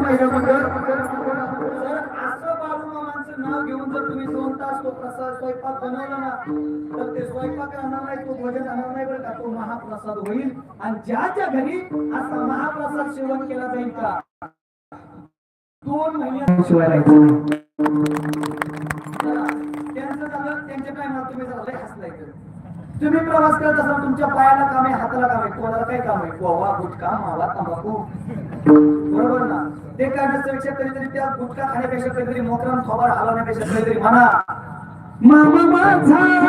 ऐका महिला मंडळ जर असं बाळूमामांचं नाव घेऊन जर तुम्ही दोन तास तो प्रसाद स्वयंपाक बनवला ना तर ते स्वयंपाक राहणार नाही तो भजन राहणार नाही बरं का तो महाप्रसाद होईल. आणि ज्याच्या घरी असा महाप्रसाद सेवन केला जाईल का? दोन महिन्यात शिवाय राहायचं त्यांचं झालं त्यांच्या टायमाला तुम्ही जरा लय हसलाय तर. तुम्ही प्रवास करत असाल तुमच्या पायाला काम आहे हाताला काम आहे कोणाला काय काम आहे? गोवा गुटखा मावा तंबाखू. बरोबर ना? ते करण्यापेक्षा कधीतरी त्या गुटखा खाण्यापेक्षा कधीतरी मोकराम थोबाड हलवण्यापेक्षा कधीतरी म्हणा. मामा माझा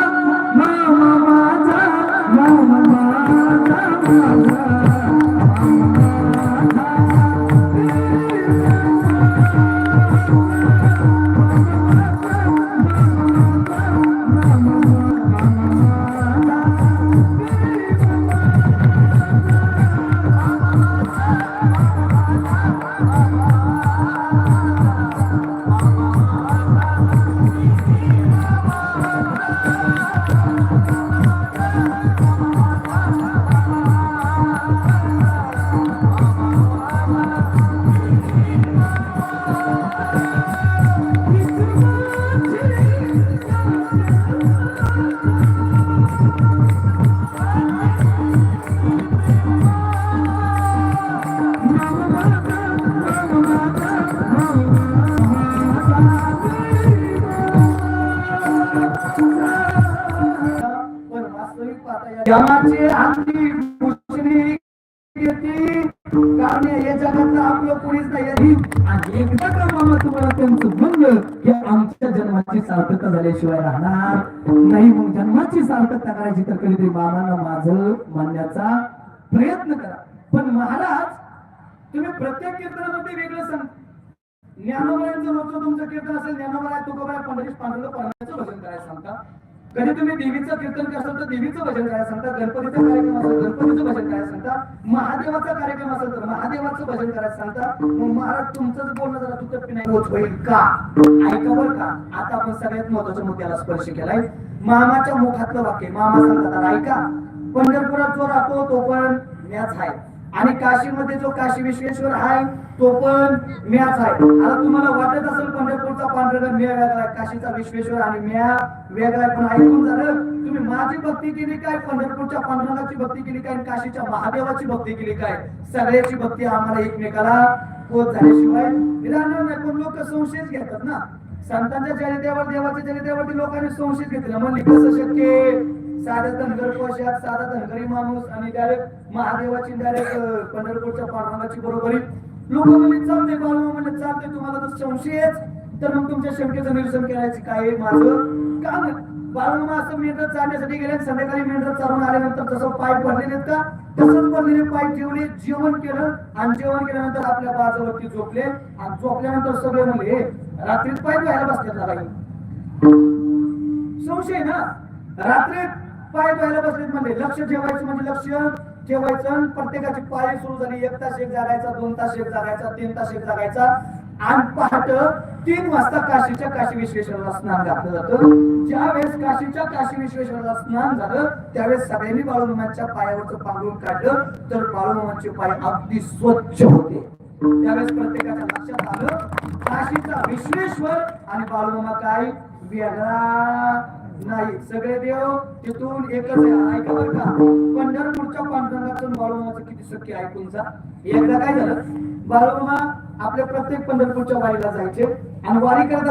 जगाची अंती पुसणी येते. कारण या जगात आपलं कोणीच नाही आहे. आणि एकदा का मामा तुम्हाला त्यांचं म्हणलं की आमच्या जन्माची सार्थकता झाल्याशिवाय राहणार नाही. मग जन्माची सार्थकता करायची तर कधीतरी मामांना माझं मानण्याचा प्रयत्न करा. पण महाराज तुम्ही प्रत्येक कीर्तनामध्ये वेगळं सांग. ज्ञानोबायांचं रोजचं तुमचं कीर्तन असेल ज्ञानोबाया तुकोबाया पंढरीश पांडुरंग परमाचं भजन करायला सांगता. कधी तुम्ही देवीचं कीर्तन करसाल तर देवीचं भजन काय सांगता गणपतीचा कार्यक्रम असेल गणपतीचं भजन काय सांगता महादेवाचा कार्यक्रम असेल तर महादेवाचं भजन करायला सांगता. मग महाराज तुमचंच बोलणं जरा तुटक नाही होत होईल का? ऐका का? आता आपण सगळ्यात महत्त्वाच्या मुद्द्याला स्पर्श केलाय. मामाच्या मुखातलं वाक्य मामा सांगतात ऐका पंढरपुरात जो राहतो तो पण म्याच आहे. आणि काशीमध्ये जो काशी विश्वेश्वर आहे तो पण म्याच आहे. आता तुम्हाला वाटत असेल पंढरपूरचा पांढरगड म्या वेगळा काशीचा विश्वेश्वर आणि म्या वेगळा पण ऐकून झालं तुम्ही माझी भक्ती केली काय पंढरपूरच्या पांडुरंगाची भक्ती केली काय काशीच्या महादेवाची भक्ती केली काय? सगळ्याची भक्ती आम्हाला एकमेकाला होत झाल्याशिवाय निराणार नाही पण लोक संशयच घेतात ना. संतांच्या जनितेवर देवाच्या चरित्यावरती लोकांनी संशय घेतला म्हणले कसं शक्य साधा धनगर पोशाख साधा धनगरी माणूस आणि डायरेक्ट महादेवाची डायरेक्ट पंढरपूरच्या पांडुरंगाची बरोबरी. लोक म्हणजे चालते बालू म्हणजे चालते तुम्हाला तर संशयच तर मग तुमच्या शंकेचं निरसन करायचं काय माझं? का आहे बाळूमा असं मेंढर चालण्यासाठी गेले संध्याकाळी मेंढर चालून आल्यानंतर जसं पाय पडलेले का तसंच पडलेले पाय ठेवले जेवण केलं आणि जेवण केल्यानंतर आपल्या बाजावरती झोपले. आणि झोपल्यानंतर सगळे म्हणले "हे, रात्रीत पाय धुवायला बसतात संशय ना? रात्री पाय धुवायला बसलेत म्हणजे लक्ष ठेवायचं म्हणजे लक्ष ठेवायचं प्रत्येकाची पाळी सुरू झाली. एक तास एक जागायचा दोन तास एक जागायचा तीन तास एक जागायचा. आणि पहाट तीन वाजता काशीच्या काशी विश्वेश्वराला स्नान घातलं जातं ज्यावेळेस काशीच्या काशी विश्वेश्वराला स्नान झालं त्यावेळेस सगळ्यांनी बाळूमामाच्या पायावरचं पांघरून काढलं. तर बाळूमामाचे पाय अगदी स्वच्छ होते. त्यावेळेस प्रत्येकाच्या लक्षात आलं काशीचा विश्वेश्वर आणि बाळूमामा काय? वेगळा नाही. सगळे देव तिथून एकच आहे. ऐका बरं का. पंढरपूरच्या पांडुरंगातून बाळूमाचं किती सख्य ऐकून जा. एकदा काय झालं? बाळूमा आपल्या प्रत्येक पंढरपूरच्या वारीला जायचे आणि वारी करत